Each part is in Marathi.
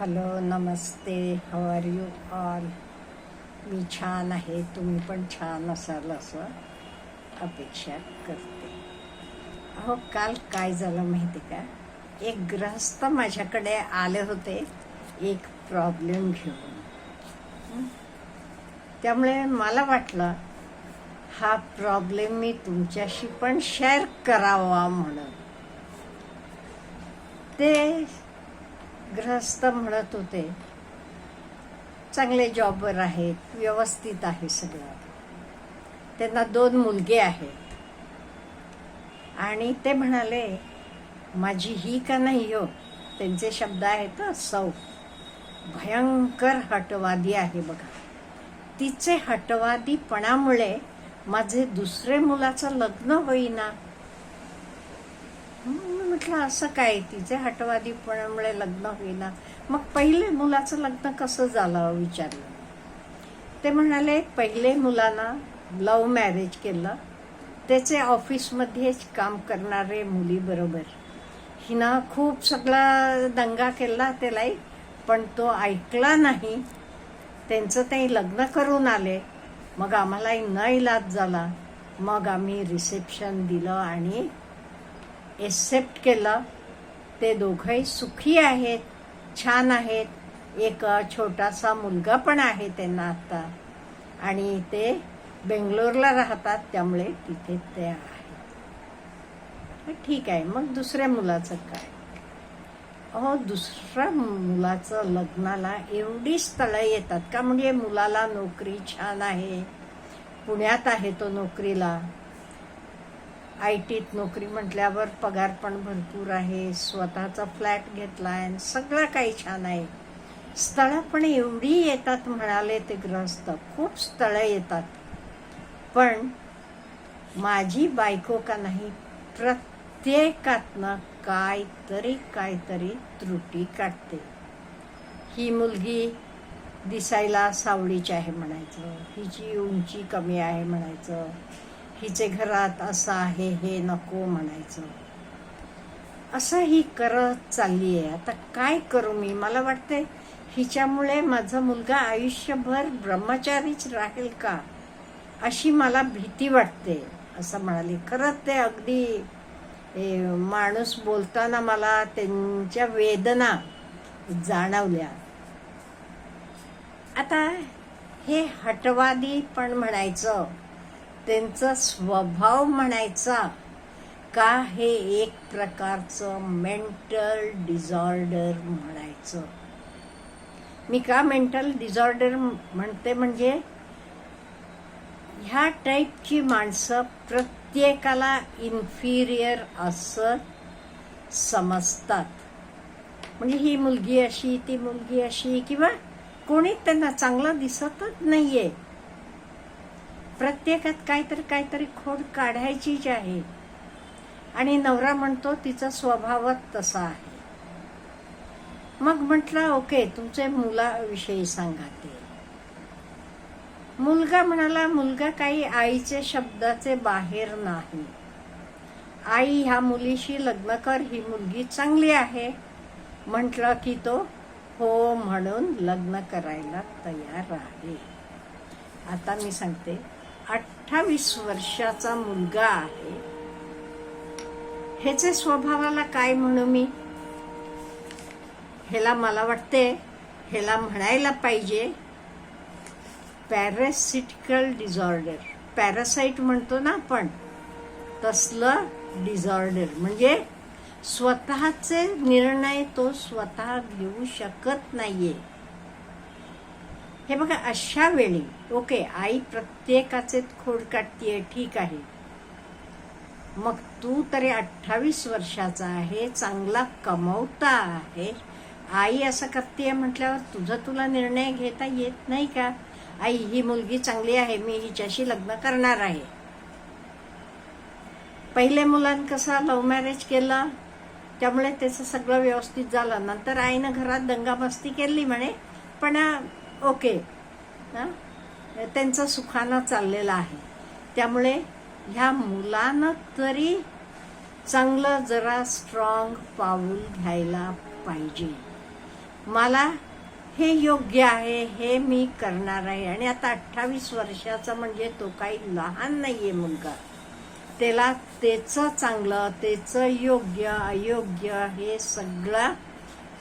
हॅलो नमस्ते. हाव आर यू ऑल मी छान आहे. तुम्ही पण छान असाल असं अपेक्षा करते. अहो काल काय झालं माहिती का? एक ग्रहस्थ माझ्याकडे आले होते एक प्रॉब्लेम घेऊन. त्यामुळे मला वाटलं हा प्रॉब्लेम मी तुमच्याशी पण शेअर करावा म्हणून. ते गृहस्थ म्हणत होते. चांगले जॉबवर आहेत व्यवस्थित आहे सगळं. त्यांना दोन मुलगे आहेत. आणि ते म्हणाले माझी ही का नाही हो? त्यांचे शब्द आहेत सौ. भयंकर हटवादी आहे बघा. तिचे हटवादीपणामुळे माझे दुसरे मुलाचं लग्न होईना. म्हटलं असं काय? तिचे हटवादीपणामुळे लग्न होईना. मग पहिले मुलाचं लग्न कसं झालं विचारलं. ते म्हणाले पहिले मुलांना लव्ह मॅरेज केलं. त्याचे ऑफिसमध्येच काम करणारे मुलीबरोबर हिनं खूप सगळा दंगा केला त्यालाही पण तो ऐकला नाही. त्यांचं ते लग्न करून आले. मग आम्हालाही न इलाज झाला. मग आम्ही रिसेप्शन दिलं आणि एक्सेप्ट केलं. ते दोघंही सुखी आहेत छान आहेत. एक छोटासा मुलगा पण आहे त्यांना आता. आणि ते बेंगलोरला राहतात त्यामुळे तिथे ते आहेत. ठीक आहे मग दुसऱ्या मुलाचं काय? अहो दुसऱ्या मुलाचं लग्नाला एवढी स्थळं येतात का? म्हणजे मुलाला नोकरी छान आहे. पुण्यात आहे तो नोकरीला. आय टीत नोकरी म्हटल्यावर पगार पण भरपूर आहे. स्वतःचा फ्लॅट घेतला आहे सगळं काही छान आहे. स्थळं पण एवढी येतात म्हणाले ते ग्रहस्थ खूप स्थळं येतात. पण माझी बायको का नाही प्रत्येकातनं काहीतरी काहीतरी त्रुटी काढते. ही मुलगी दिसायला सावळीची आहे म्हणायचं. हिची उंची कमी आहे म्हणायचं. हिचे घरात असं आहे हे नको म्हणायचं. असं ही करत चालली आहे आता काय करू मी? मला वाटते हिच्यामुळे माझा मुलगा आयुष्यभर ब्रह्मचारीच राहील का? अशी मला भीती वाटते असं म्हणाली. खरंच ते अगदी माणूस बोलताना मला त्यांच्या वेदना जाणवल्या. आता हे हटवादी पण म्हणायचं त्यांचा स्वभाव म्हणायचा का हे एक प्रकारचं मेंटल डिझॉर्डर म्हणायचं. मी का मेंटल डिझॉर्डर म्हणते म्हणजे ह्या टाईपची माणसं प्रत्येकाला इन्फिरियर असं समजतात. म्हणजे ही मुलगी अशी ती मुलगी अशी किंवा कोणी त्यांना चांगलं दिसतच नाही आहे प्रत्येकात काहीतरी काहीतरी खोड काढायचीच आहे. आणि नवरा म्हणतो तिचा स्वभावच तसा आहे. मग म्हटलं ओके तुमचे मुलाविषयी सांगा ते. मुलगा म्हणाला मुलगा काही आईचे शब्दाचे बाहेर नाही. आई ह्या मुलीशी लग्न कर ही मुलगी चांगली आहे. म्हटलं की तो हो म्हणून लग्न करायला तयार आहे. आता मी सांगते. अठ्ठावीस वर्षाचा मुलगा आहे. ह्याचे स्वभावाला काय म्हणू मी? ह्याला मला वाटते ह्याला म्हणायला पाहिजे पॅरासिटिकल डिझॉर्डर पॅरासाईट म्हणतो ना आपण तसलं डिझॉर्डर म्हणजे स्वतःचे निर्णय तो स्वतः घेऊ शकत नाहीये. हे बघा अशा वेळी ओके आई प्रत्येकाचे खोड काढतीये ठीक आहे. मग तू तरी अठ्ठावीस वर्षाचा आहे चांगला कमवता आहे. आई असं करते म्हटल्यावर तुझा तुला निर्णय घेता येत नाही का? आई ही मुलगी चांगली आहे मी हिच्याशी लग्न करणार आहे. पहिले मुलांनी कसा लव्ह मॅरेज केला? त्यामुळे त्याचं सगळं व्यवस्थित झालं. नंतर आईनं घरात दंगामस्ती केली म्हणे. पण ओके. त्यांचा त्यांचं सुखानं चाललेला आहे. त्यामुळे ह्या मुलानं तरी चांगलं जरा स्ट्रॉंग पाऊल घ्यायला पाहिजे. मला हे योग्य आहे हे मी करणार आहे. आणि आता अठ्ठावीस वर्षाचा म्हणजे तो काही लहान नाही आहे मुलगा. त्याला त्याचं चांगलं त्याचं योग्य अयोग्य हे सगळं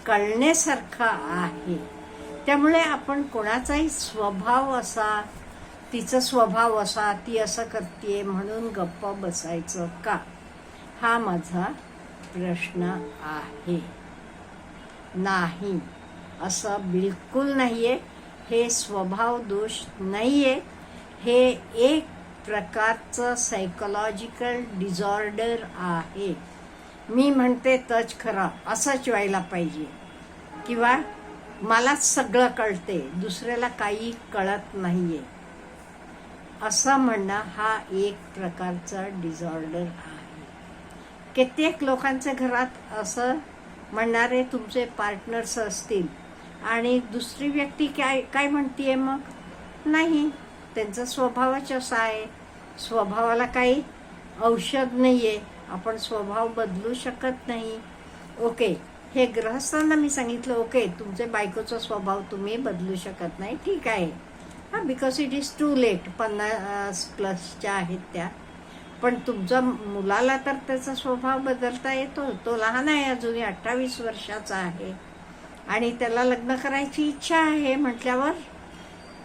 कळण्यासारखं आहे. त्यामुळे आपण कोणाचाही स्वभाव असा तिचा स्वभाव असा ती असं करते म्हणून गप्प बसायचं का? हा माझा प्रश्न आहे. नाही. असं बिलकुल नाहीये. हे स्वभाव दोष नाहीये. हे एक प्रकारचं सायकोलॉजिकल डिझॉर्डर आहे. मी म्हणते तच खरं असंच व्हायला पाहिजे. किंवा मलाच सगळं कळते दुसऱ्याला काही कळत नाहीये. असं म्हणणं हा एक प्रकारचा डिझॉर्डर आहे. कित्येक लोकांच्या घरात असं म्हणणारे तुमचे पार्टनर्स असतील आणि दुसरी व्यक्ती काय काय म्हणतीये मग? नाही त्यांचा स्वभावच असा आहे. स्वभावाला काही औषध नाहीये. आपण स्वभाव बदलू शकत नाही. ओके हे ग्रहस्थांना मी सांगितलं ओके तुमचे बायकोचा स्वभाव तुम्ही बदलू शकत नाही. ठीक आहे. हा because it is too late पन्नास प्लसच्या आहेत त्या. पण तुमचा मुलाला तर त्याचा स्वभाव बदलता येतो. तो लहान आहे अजूनही अठ्ठावीस वर्षाचा आहे. आणि त्याला लग्न करायची इच्छा आहे म्हटल्यावर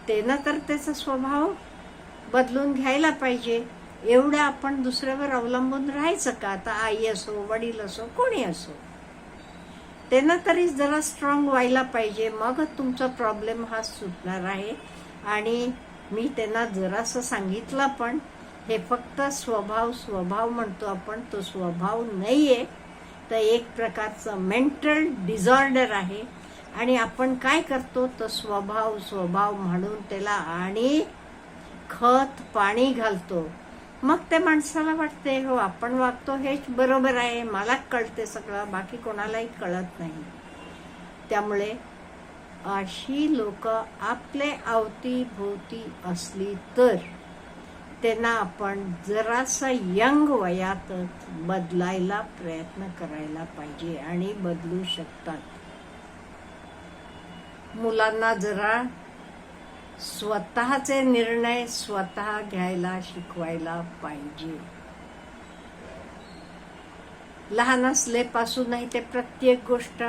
त्यानं तर त्याचा स्वभाव बदलून घ्यायला पाहिजे. एवढं आपण दुसऱ्यावर अवलंबून राहायचं का? आता आई असो वडील असो कोणी असो. त्यांना तरी जरा स्ट्रॉंग व्हायला पाहिजे. मगच तुमचा प्रॉब्लेम हा सुटणार आहे. आणि मी त्यांना जरासं सांगितलं पण हे फक्त स्वभाव स्वभाव म्हणतो आपण तो स्वभाव नाही आहे तर एक प्रकारचं मेंटल डिझॉर्डर आहे. आणि आपण काय करतो तर स्वभाव स्वभाव म्हणून त्याला आणि खत पाणी घालतो. मग त्या माणसाला वाटते हो आपण वागतो हेच बरोबर आहे मला कळते सगळं बाकी कोणालाही कळत नाही. त्यामुळे अशी लोक आपले अवतीभोवती असली तर त्यांना आपण जरासा यंग वयातच बदलायला प्रयत्न करायला पाहिजे आणि बदलू शकतात. मुलांना जरा स्वतःचे निर्णय स्वतः घ्यायला शिकवायला पाहिजे. लहान असलेपासूनही ते प्रत्येक गोष्ट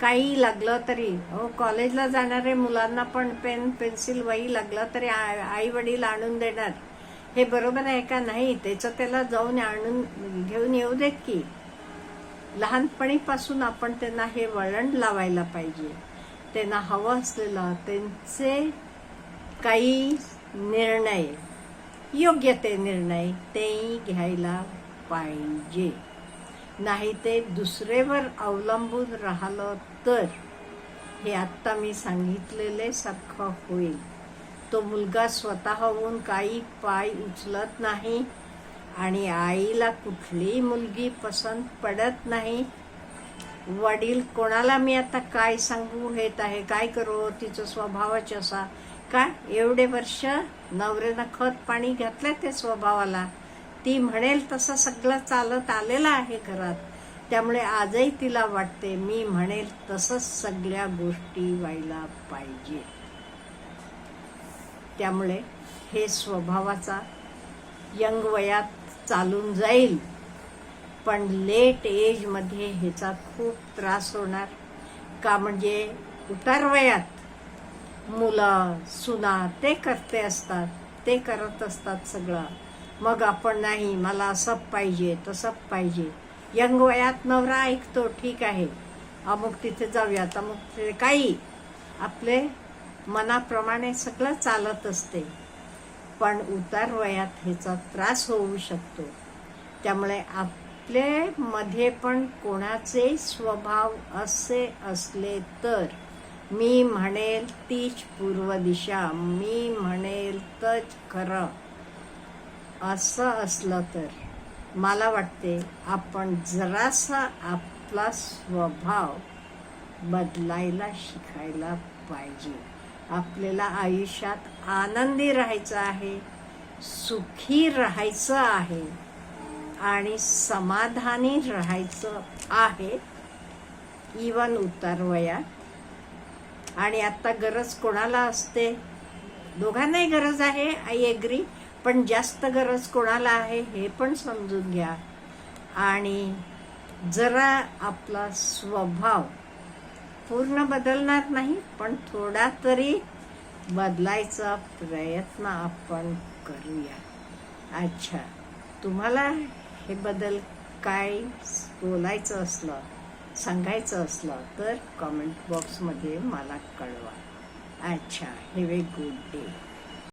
काही लागलं तरी हो कॉलेजला जाणारे मुलांना पण पेन पेन्सिल वही लागलं तरी आई वडील आणून देणार. हे बरोबर आहे का नाही? त्याचं त्याला जाऊन आणून घेऊन येऊ देत की. लहानपणीपासून आपण त्यांना हे वळण लावायला पाहिजे. त्यांना हवं असलेलं त्यांचे काही निर्णय योग्य ते निर्णय तेही घ्यायला पाहिजे. नाही ते दुसरेवर अवलंबून राहिलं तर हे आत्ता मी सांगितलेले सख्खं होईल. तो मुलगा स्वतःहून काही पाय उचलत नाही आणि आईला कुठलीही मुलगी पसंत पडत नाही. वडील कोणाला मी आता काय सांगू हेत आहे. काय करू? तिचा स्वभावच असा. का? एवढे वर्ष नवऱ्यानं खत पाणी घातलं ते स्वभावाला. ती म्हणेल तसं सगळं चालत आलेलं आहे घरात. त्यामुळे आजही तिला वाटते मी म्हणेल तसंच सगळ्या गोष्टी व्हायला पाहिजे. त्यामुळे हे स्वभावाचा यंग वयात चालून जाईल. पण लेट एजमध्ये ह्याचा खूप त्रास होणार. का म्हणजे उतार वयात मुलं सुना ते करते असतात ते करत असतात सगळं. मग आपण नाही मला असं पाहिजे तसं पाहिजे. यंग वयात नवरा ऐकतो ठीक आहे. अमुक तिथे जाऊयात अमुक तिथे काही. आपले मनाप्रमाणे सगळं चालत असते. पण उतार वयात ह्याचा त्रास होऊ शकतो. त्यामुळे आपले मध्ये पण कोणाचे स्वभाव असे असले तर मी म्हणेल तीच पूर्व दिशा मी म्हणेल तच खरं. असं असलं तर मला वाटते आपण जरासा आपला स्वभाव बदलायला शिकायला पाहिजे. आपल्याला आयुष्यात आनंदी राहायचं आहे सुखी राहायचं आहे आणि समाधानी राहायचं आहे. इवन उतारवयात आणि आत्ता गरज कोणाला असते? दोघांनाही गरज आहे आय एग्री पण जास्त गरज कोणाला आहे हे पण समजून घ्या. आणि जरा आपला स्वभाव पूर्ण बदलणार नाही पण थोडा तरी बदलायचा प्रयत्न आपण करूया. अच्छा तुम्हाला हे बदल काय बोलायचं असलं? सांगायचं असलं तर कमेंट बॉक्समध्ये मला कळवा. अच्छा हॅव ए गुड डे